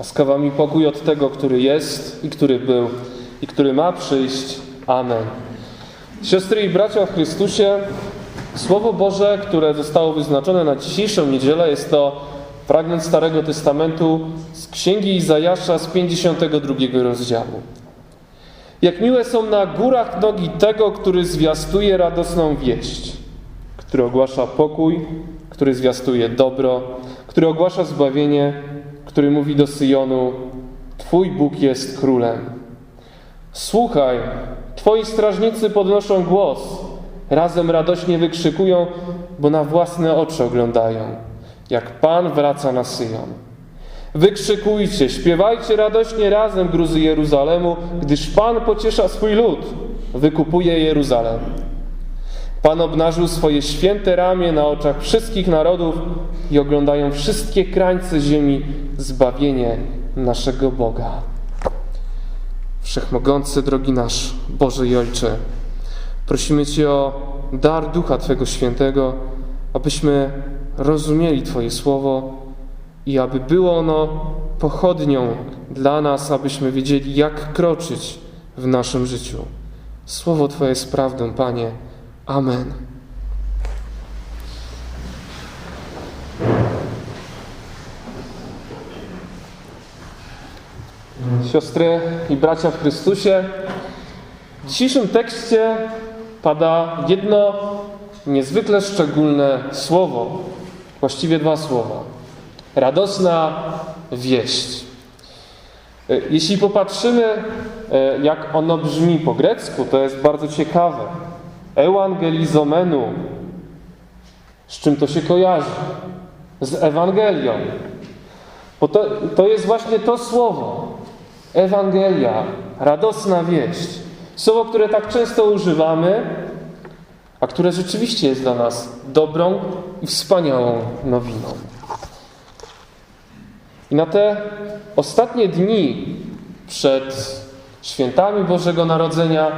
Łaskawa mi pokój od tego, który jest i który był i który ma przyjść. Amen. Siostry i bracia w Chrystusie, Słowo Boże, które zostało wyznaczone na dzisiejszą niedzielę, jest to fragment Starego Testamentu z Księgi Izajasza z 52 rozdziału. Jak miłe są na górach nogi tego, który zwiastuje radosną wieść, który ogłasza pokój, który zwiastuje dobro, który ogłasza zbawienie, który mówi do Syjonu: Twój Bóg jest królem. Słuchaj, Twoi strażnicy podnoszą głos, razem radośnie wykrzykują, bo na własne oczy oglądają, jak Pan wraca na Syjon. Wykrzykujcie, śpiewajcie radośnie razem, gruzy Jeruzalemu, gdyż Pan pociesza swój lud, wykupuje Jeruzalem. Pan obnażył swoje święte ramię na oczach wszystkich narodów i oglądają wszystkie krańce ziemi zbawienie naszego Boga. Wszechmogący, drogi nasz, Boże i Ojcze, prosimy Cię o dar Ducha Twego Świętego, abyśmy rozumieli Twoje Słowo i aby było ono pochodnią dla nas, abyśmy wiedzieli, jak kroczyć w naszym życiu. Słowo Twoje jest prawdą, Panie. Amen. Siostry i bracia w Chrystusie, w dzisiejszym tekście pada jedno niezwykle szczególne słowo, właściwie dwa słowa. Radosna wieść. Jeśli popatrzymy, jak ono brzmi po grecku, to jest bardzo ciekawe. Ewangelizomenu. Z czym to się kojarzy? Z Ewangelią. Bo to, to jest właśnie to słowo. Ewangelia, radosna wieść. Słowo, które tak często używamy, a które rzeczywiście jest dla nas dobrą i wspaniałą nowiną. I na te ostatnie dni przed świętami Bożego Narodzenia,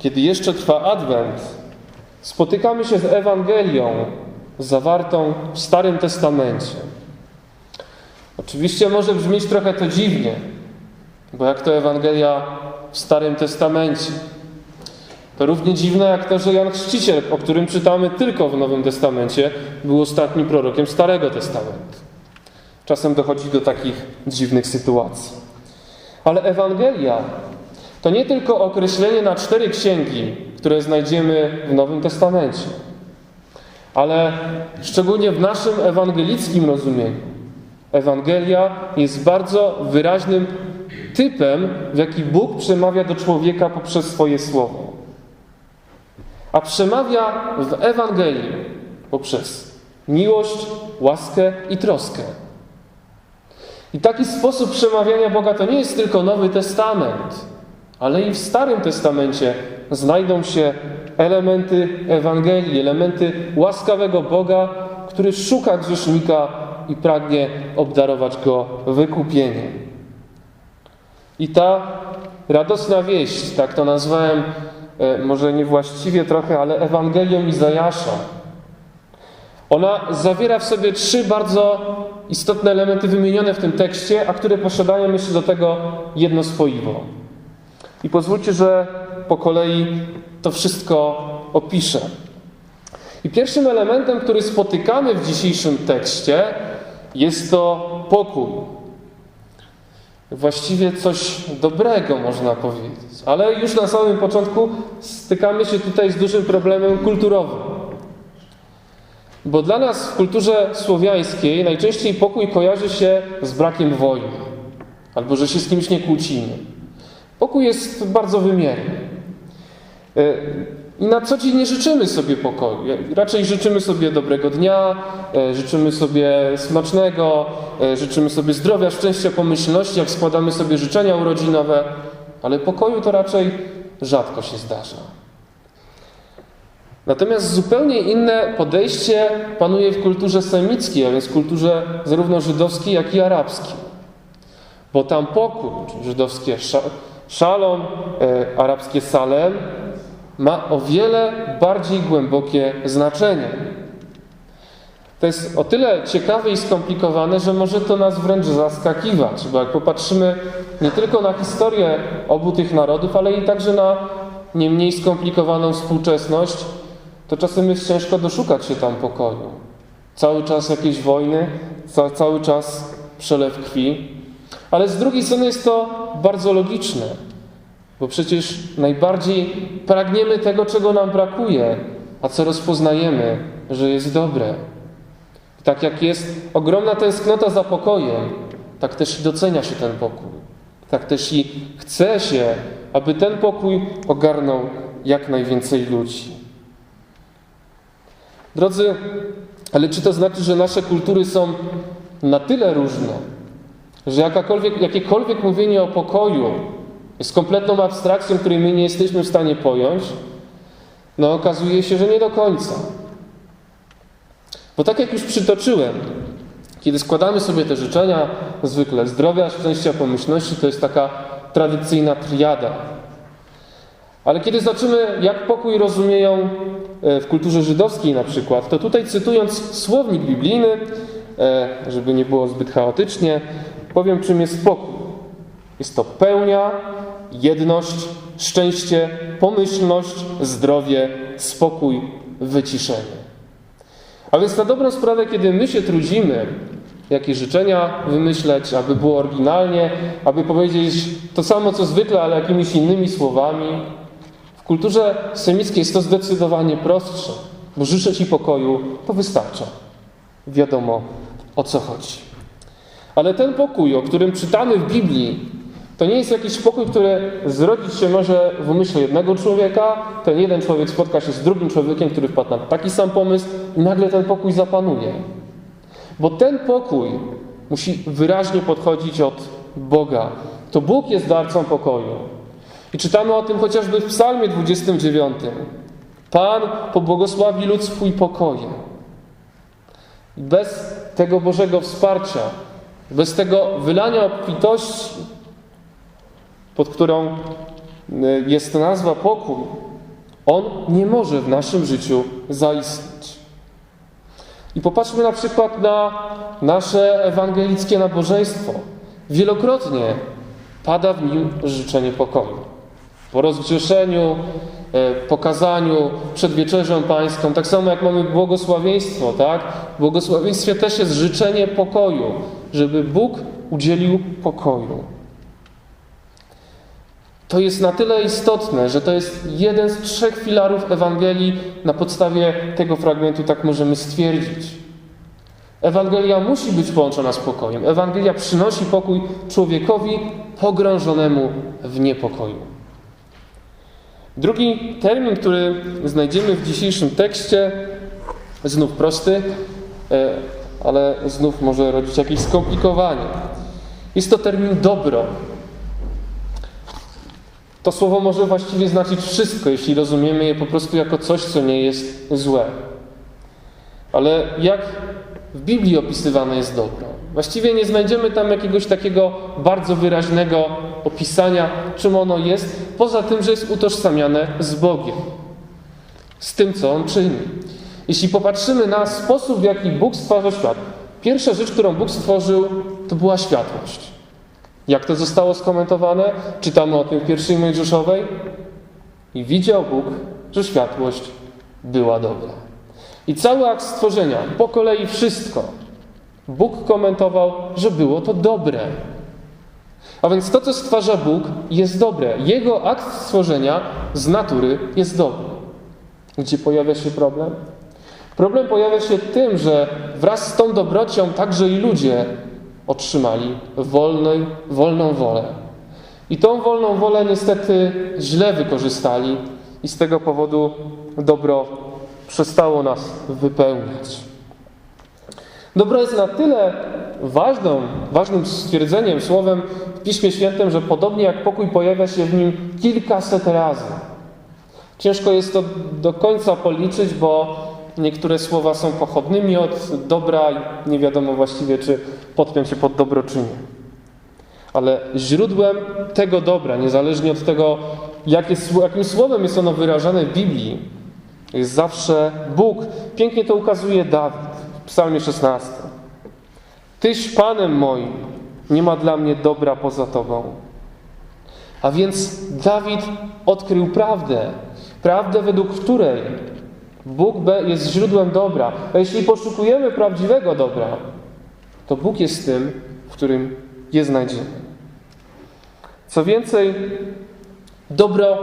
kiedy jeszcze trwa Adwent, spotykamy się z Ewangelią zawartą w Starym Testamencie. Oczywiście może brzmieć trochę to dziwnie, bo jak to Ewangelia w Starym Testamencie? To równie dziwne jak to, że Jan Chrzciciel, o którym czytamy tylko w Nowym Testamencie, był ostatnim prorokiem Starego Testamentu. Czasem dochodzi do takich dziwnych sytuacji. Ale Ewangelia to nie tylko określenie na cztery księgi, które znajdziemy w Nowym Testamencie, ale szczególnie w naszym ewangelickim rozumieniu. Ewangelia jest bardzo wyraźnym typem, w jaki Bóg przemawia do człowieka poprzez swoje słowo. A przemawia w Ewangelii poprzez miłość, łaskę i troskę. I taki sposób przemawiania Boga to nie jest tylko Nowy Testament, ale i w Starym Testamencie znajdą się elementy Ewangelii, elementy łaskawego Boga, który szuka grzesznika i pragnie obdarować go wykupieniem. I ta radosna wieść, tak to nazwałem, może niewłaściwie trochę, ale Ewangelią Izajasza, ona zawiera w sobie trzy bardzo istotne elementy wymienione w tym tekście, a które posiadają jeszcze do tego jedno swoiwo. I pozwólcie, że po kolei to wszystko opiszę. I pierwszym elementem, który spotykamy w dzisiejszym tekście, jest to pokój. Właściwie coś dobrego, można powiedzieć. Ale już na samym początku stykamy się tutaj z dużym problemem kulturowym. Bo dla nas w kulturze słowiańskiej najczęściej pokój kojarzy się z brakiem wojny, albo że się z kimś nie kłócimy. Pokój jest bardzo wymierny. I na co dzień nie życzymy sobie pokoju. Raczej życzymy sobie dobrego dnia, życzymy sobie smacznego, życzymy sobie zdrowia, szczęścia, pomyślności, jak składamy sobie życzenia urodzinowe, ale pokoju to raczej rzadko się zdarza. Natomiast zupełnie inne podejście panuje w kulturze semickiej, a więc kulturze zarówno żydowskiej, jak i arabskiej. Bo tam pokój, żydowskie szalom, arabskie salem, ma o wiele bardziej głębokie znaczenie. To jest o tyle ciekawe i skomplikowane, że może to nas wręcz zaskakiwać, bo jak popatrzymy nie tylko na historię obu tych narodów, ale i także na nie mniej skomplikowaną współczesność, to czasem jest ciężko doszukać się tam pokoju. Cały czas jakieś wojny, ca cały czas przelew krwi. Ale z drugiej strony jest to bardzo logiczne, bo przecież najbardziej pragniemy tego, czego nam brakuje, a co rozpoznajemy, że jest dobre. Tak jak jest ogromna tęsknota za pokojem, tak też i docenia się ten pokój. Tak też i chce się, aby ten pokój ogarnął jak najwięcej ludzi. Drodzy, ale czy to znaczy, że nasze kultury są na tyle różne, że jakakolwiek, jakiekolwiek mówienie o pokoju jest kompletną abstrakcją, której my nie jesteśmy w stanie pojąć? No, okazuje się, że nie do końca. Bo tak jak już przytoczyłem, kiedy składamy sobie te życzenia, zwykle zdrowia, szczęścia, pomyślności, to jest taka tradycyjna triada. Ale kiedy zobaczymy, jak pokój rozumieją w kulturze żydowskiej na przykład, to tutaj cytując słownik biblijny, żeby nie było zbyt chaotycznie, powiem czym jest pokój. Jest to pełnia, jedność, szczęście, pomyślność, zdrowie, spokój, wyciszenie. A więc na dobrą sprawę, kiedy my się trudzimy, jakie życzenia wymyśleć, aby było oryginalnie, aby powiedzieć to samo co zwykle, ale jakimiś innymi słowami, w kulturze semickiej jest to zdecydowanie prostsze, bo życzę Ci pokoju, to wystarcza. Wiadomo o co chodzi. Ale ten pokój, o którym czytamy w Biblii, to nie jest jakiś pokój, który zrodzić się może w umyśle jednego człowieka. Ten jeden człowiek spotka się z drugim człowiekiem, który wpadł na taki sam pomysł i nagle ten pokój zapanuje. Bo ten pokój musi wyraźnie podchodzić od Boga. To Bóg jest darcą pokoju. I czytamy o tym chociażby w Psalmie 29. Pan pobłogosławi lud swój pokojem. Bez tego Bożego wsparcia, bez tego wylania obfitości, pod którą jest nazwa pokój, on nie może w naszym życiu zaistnieć. I popatrzmy na przykład na nasze ewangelickie nabożeństwo. Wielokrotnie pada w nim życzenie pokoju. Po rozgrzeszeniu, pokazaniu, przed wieczerzą pańską, tak samo jak mamy błogosławieństwo, tak? W błogosławieństwie też jest życzenie pokoju, żeby Bóg udzielił pokoju. To jest na tyle istotne, że to jest jeden z trzech filarów Ewangelii. Na podstawie tego fragmentu tak możemy stwierdzić. Ewangelia musi być połączona z pokojem. Ewangelia przynosi pokój człowiekowi pogrążonemu w niepokoju. Drugi termin, który znajdziemy w dzisiejszym tekście, znów prosty, ale znów może rodzić jakieś skomplikowanie. Jest to termin dobro. To słowo może właściwie znaczyć wszystko, jeśli rozumiemy je po prostu jako coś, co nie jest złe. Ale jak w Biblii opisywane jest dobro? Właściwie nie znajdziemy tam jakiegoś takiego bardzo wyraźnego opisania, czym ono jest, poza tym, że jest utożsamiane z Bogiem, z tym, co On czyni. Jeśli popatrzymy na sposób, w jaki Bóg stworzył świat, pierwsza rzecz, którą Bóg stworzył, to była światłość. Jak to zostało skomentowane? Czytamy o tym w pierwszej Mojżeszowej. I widział Bóg, że światłość była dobra. I cały akt stworzenia, po kolei wszystko, Bóg komentował, że było to dobre. A więc to, co stwarza Bóg, jest dobre. Jego akt stworzenia z natury jest dobry. Gdzie pojawia się problem? Problem pojawia się tym, że wraz z tą dobrocią także i ludzie otrzymali wolnej, wolną wolę. I tą wolną wolę niestety źle wykorzystali i z tego powodu dobro przestało nas wypełniać. Dobro jest na tyle ważną, ważnym stwierdzeniem, słowem w Piśmie Świętym, że podobnie jak pokój pojawia się w nim kilkaset razy. Ciężko jest to do końca policzyć, bo niektóre słowa są pochodnymi od dobra i nie wiadomo właściwie, czy podpiąć się pod dobro, czy nie. Ale źródłem tego dobra, niezależnie od tego, jakie, jakim słowem jest ono wyrażane w Biblii, jest zawsze Bóg. Pięknie to ukazuje Dawid. W psalmie 16. Tyś Panem moim, nie ma dla mnie dobra poza Tobą. A więc Dawid odkrył prawdę. Prawdę, według której Bóg jest źródłem dobra. A jeśli poszukujemy prawdziwego dobra, to Bóg jest tym, w którym je znajdziemy. Co więcej, dobro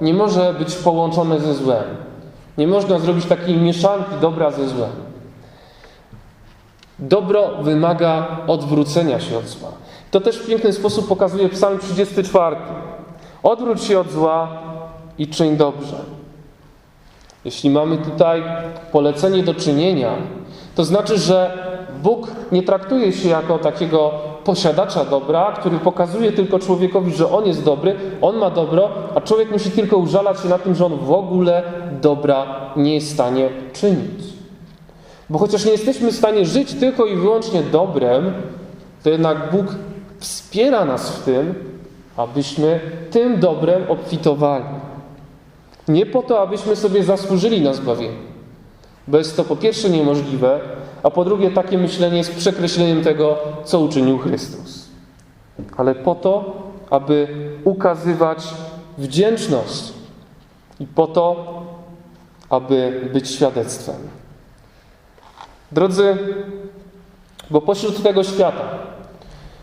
nie może być połączone ze złem. Nie można zrobić takiej mieszanki dobra ze złem. Dobro wymaga odwrócenia się od zła. To też w piękny sposób pokazuje Psalm 34. Odwróć się od zła i czyń dobrze. Jeśli mamy tutaj polecenie do czynienia, to znaczy, że Bóg nie traktuje się jako takiego posiadacza dobra, który pokazuje tylko człowiekowi, że on jest dobry, on ma dobro, a człowiek musi tylko użalać się na tym, że on w ogóle dobra nie jest w stanie czynić. Bo chociaż nie jesteśmy w stanie żyć tylko i wyłącznie dobrem, to jednak Bóg wspiera nas w tym, abyśmy tym dobrem obfitowali. Nie po to, abyśmy sobie zasłużyli na zbawienie, bo jest to po pierwsze niemożliwe, a po drugie takie myślenie jest przekreśleniem tego, co uczynił Chrystus. Ale po to, aby ukazywać wdzięczność i po to, aby być świadectwem. Drodzy, bo pośród tego świata,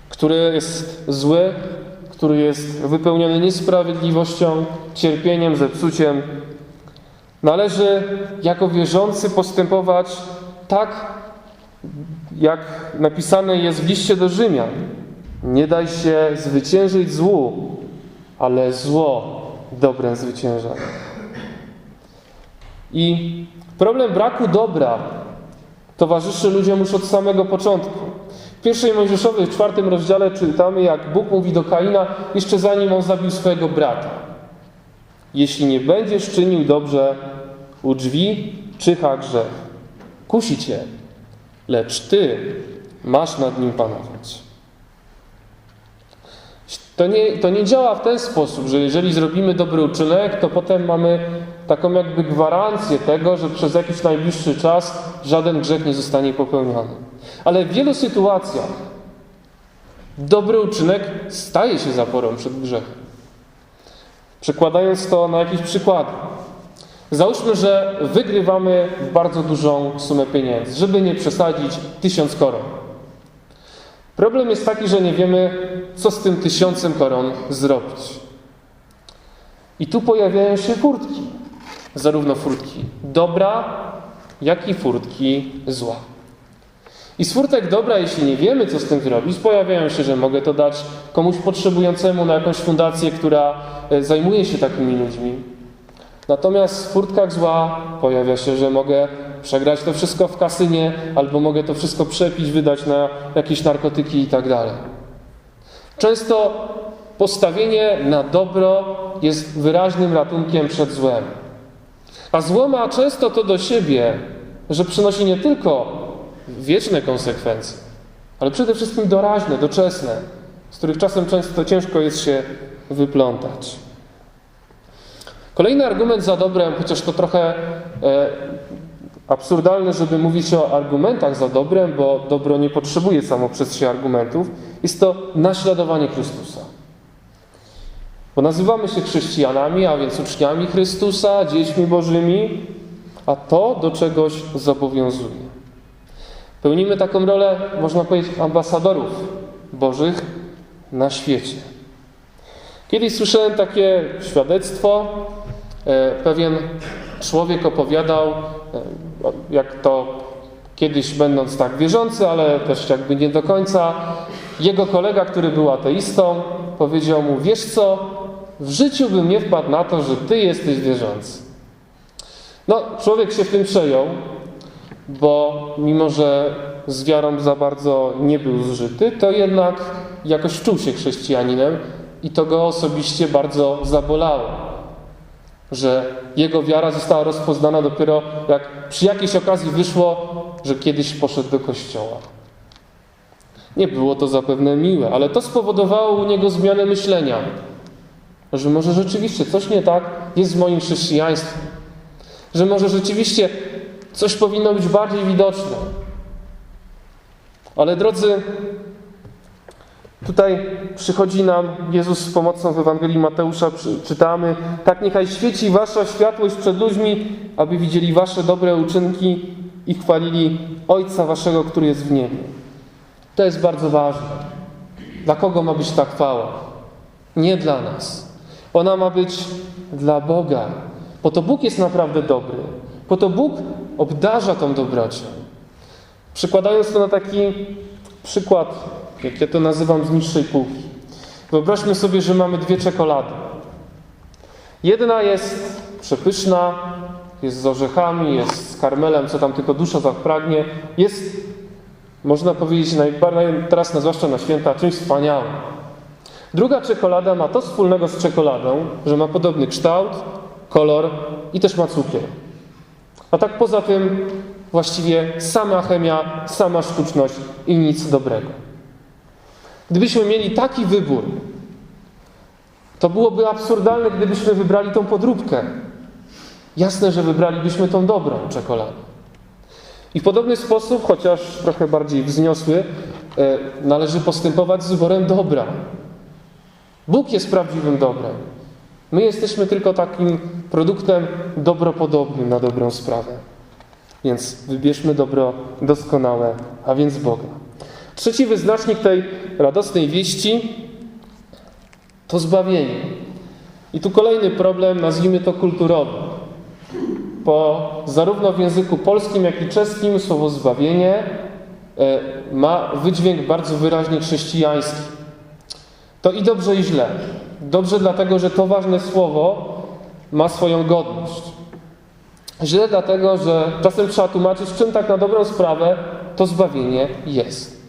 który jest zły, który jest wypełniony niesprawiedliwością, cierpieniem, zepsuciem, należy jako wierzący postępować tak, jak napisane jest w liście do Rzymian. Nie daj się zwyciężyć złu, ale zło dobrem zwycięża. I problem braku dobra towarzyszy ludziom już od samego początku. Pierwszej Mojżeszowej, w czwartym rozdziale czytamy, jak Bóg mówi do Kaina, jeszcze zanim on zabił swojego brata. Jeśli nie będziesz czynił dobrze u drzwi, czyha grzech. Kusi cię, lecz ty masz nad nim panować. To nie, to nie działa w ten sposób, że jeżeli zrobimy dobry uczynek, to potem mamy taką jakby gwarancję tego, że przez jakiś najbliższy czas żaden grzech nie zostanie popełniony. Ale w wielu sytuacjach dobry uczynek staje się zaporą przed grzechem. Przekładając to na jakiś przykład. Załóżmy, że wygrywamy bardzo dużą sumę pieniędzy, żeby nie przesadzić tysiąc koron. Problem jest taki, że nie wiemy, co z tym tysiącem koron zrobić. I tu pojawiają się furtki. Zarówno furtki dobra, jak i furtki zła. I z furtek dobra, jeśli nie wiemy, co z tym zrobić, pojawiają się, że mogę to dać komuś potrzebującemu na jakąś fundację, która e, zajmuje się takimi ludźmi. Natomiast w furtkach zła pojawia się, że mogę przegrać to wszystko w kasynie, albo mogę to wszystko przepić, wydać na jakieś narkotyki i tak dalej. Często postawienie na dobro jest wyraźnym ratunkiem przed złem. A zło ma często to do siebie, że przynosi nie tylko wieczne konsekwencje, ale przede wszystkim doraźne, doczesne, z których czasem często ciężko jest się wyplątać. Kolejny argument za dobrem, chociaż to trochę e, absurdalne, żeby mówić o argumentach za dobrem, bo dobro nie potrzebuje samo przez się argumentów, jest to naśladowanie Chrystusa. Bo nazywamy się chrześcijanami, a więc uczniami Chrystusa, dziećmi Bożymi, a to do czegoś zobowiązuje. Pełnimy taką rolę, można powiedzieć, ambasadorów Bożych na świecie. Kiedyś słyszałem takie świadectwo. E, pewien człowiek opowiadał, e, jak to kiedyś będąc tak wierzący, ale też jakby nie do końca, jego kolega, który był ateistą, powiedział mu: Wiesz co, w życiu bym nie wpadł na to, że ty jesteś wierzący. No, człowiek się w tym przejął, bo mimo, że z wiarą za bardzo nie był zżyty, to jednak jakoś czuł się chrześcijaninem i to go osobiście bardzo zabolało, że jego wiara została rozpoznana dopiero jak przy jakiejś okazji wyszło, że kiedyś poszedł do kościoła. Nie było to zapewne miłe, ale to spowodowało u niego zmianę myślenia, że może rzeczywiście coś nie tak jest z moim chrześcijaństwem, że może rzeczywiście coś powinno być bardziej widoczne, Ale drodzy, tutaj przychodzi nam Jezus z pomocą w Ewangelii Mateusza, czytamy, tak niechaj świeci wasza światłość przed ludźmi, aby widzieli wasze dobre uczynki i chwalili Ojca waszego, który jest w niebie. To jest bardzo ważne. Dla kogo ma być ta chwała? Nie dla nas. Ona ma być dla Boga. Po to Bóg jest naprawdę dobry. Po to Bóg obdarza tą dobrocią. Przykładając to na taki przykład, jak ja to nazywam z niższej półki. Wyobraźmy sobie, że mamy dwie czekolady. Jedna jest przepyszna, jest z orzechami, jest z karmelem, co tam tylko dusza zapragnie. Jest, można powiedzieć, najbardziej, teraz na, zwłaszcza na święta, czymś wspaniałym. Druga czekolada ma to wspólnego z czekoladą, że ma podobny kształt, kolor i też ma cukier. A tak poza tym właściwie sama chemia, sama sztuczność i nic dobrego. Gdybyśmy mieli taki wybór, to byłoby absurdalne, gdybyśmy wybrali tą podróbkę. Jasne, że wybralibyśmy tą dobrą czekoladę. I w podobny sposób, chociaż trochę bardziej wzniosły, e, należy postępować z wyborem dobra. Bóg jest prawdziwym dobrem. My jesteśmy tylko takim produktem dobropodobnym na dobrą sprawę. Więc wybierzmy dobro doskonałe, a więc Boga. Trzeci wyznacznik tej radosnej wieści to zbawienie. I tu kolejny problem, nazwijmy to kulturowy. Bo zarówno w języku polskim, jak i czeskim słowo zbawienie e, ma wydźwięk bardzo wyraźnie chrześcijański. To i dobrze, i źle. Dobrze dlatego, że to ważne słowo ma swoją godność. Źle dlatego, że czasem trzeba tłumaczyć, czym tak na dobrą sprawę to zbawienie jest.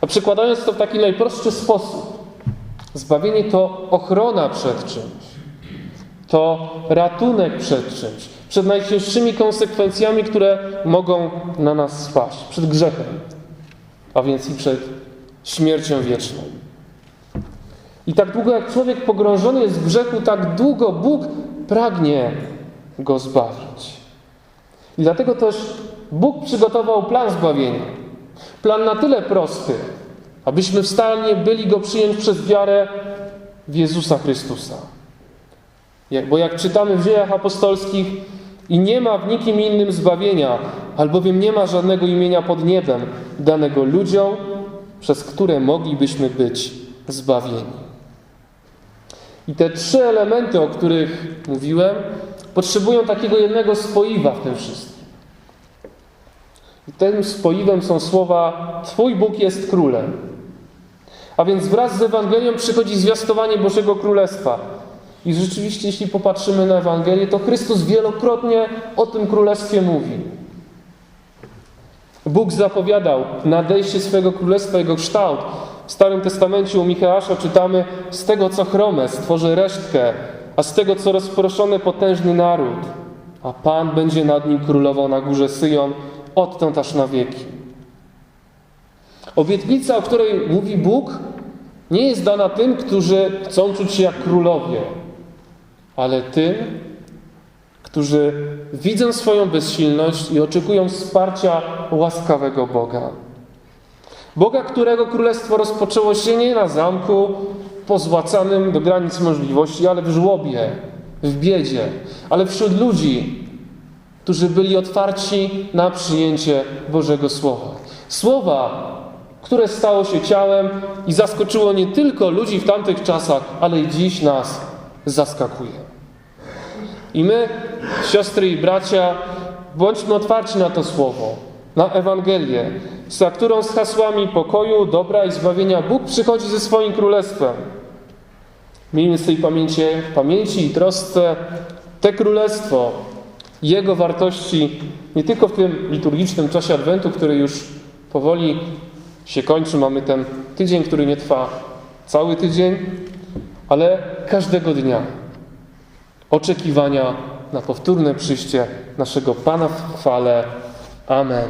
A przykładając to w taki najprostszy sposób, zbawienie to ochrona przed czymś, to ratunek przed czymś, przed najcięższymi konsekwencjami, które mogą na nas spaść, przed grzechem, a więc i przed śmiercią wieczną. I tak długo jak człowiek pogrążony jest w grzechu, tak długo Bóg pragnie go zbawić. I dlatego też Bóg przygotował plan zbawienia. Plan na tyle prosty, abyśmy w stanie byli go przyjąć przez wiarę w Jezusa Chrystusa. Bo jak czytamy w dziejach apostolskich, i nie ma w nikim innym zbawienia, albowiem nie ma żadnego imienia pod niebem danego ludziom, przez które moglibyśmy być zbawieni. I te trzy elementy, o których mówiłem, potrzebują takiego jednego spoiwa w tym wszystkim. I tym spoiwem są słowa: Twój Bóg jest królem. A więc wraz z Ewangelią przychodzi zwiastowanie Bożego Królestwa. I rzeczywiście, jeśli popatrzymy na Ewangelię, to Chrystus wielokrotnie o tym królestwie mówi. Bóg zapowiadał nadejście swojego królestwa, jego kształt. W Starym Testamencie u Micheasza czytamy: Z tego, co chrome, stworzę resztkę, a z tego, co rozproszone, potężny naród. A Pan będzie nad nim królował na górze Syjon, odtąd aż na wieki. Obietnica, o której mówi Bóg, nie jest dana tym, którzy chcą czuć się jak królowie, ale tym, którzy widzą swoją bezsilność i oczekują wsparcia łaskawego Boga. Boga, którego królestwo rozpoczęło się nie na zamku pozłacanym do granic możliwości, ale w żłobie, w biedzie, ale wśród ludzi, którzy byli otwarci na przyjęcie Bożego Słowa. Słowa, które stało się ciałem i zaskoczyło nie tylko ludzi w tamtych czasach, ale i dziś nas zaskakuje. I my, siostry i bracia, bądźmy otwarci na to słowo, na Ewangelię, za którą z hasłami pokoju, dobra i zbawienia Bóg przychodzi ze swoim królestwem. Miejmy z tej pamięci, pamięci i trosce te królestwo, jego wartości, nie tylko w tym liturgicznym czasie Adwentu, który już powoli się kończy. Mamy ten tydzień, który nie trwa cały tydzień, ale każdego dnia oczekiwania na powtórne przyjście naszego Pana w chwale. Amen.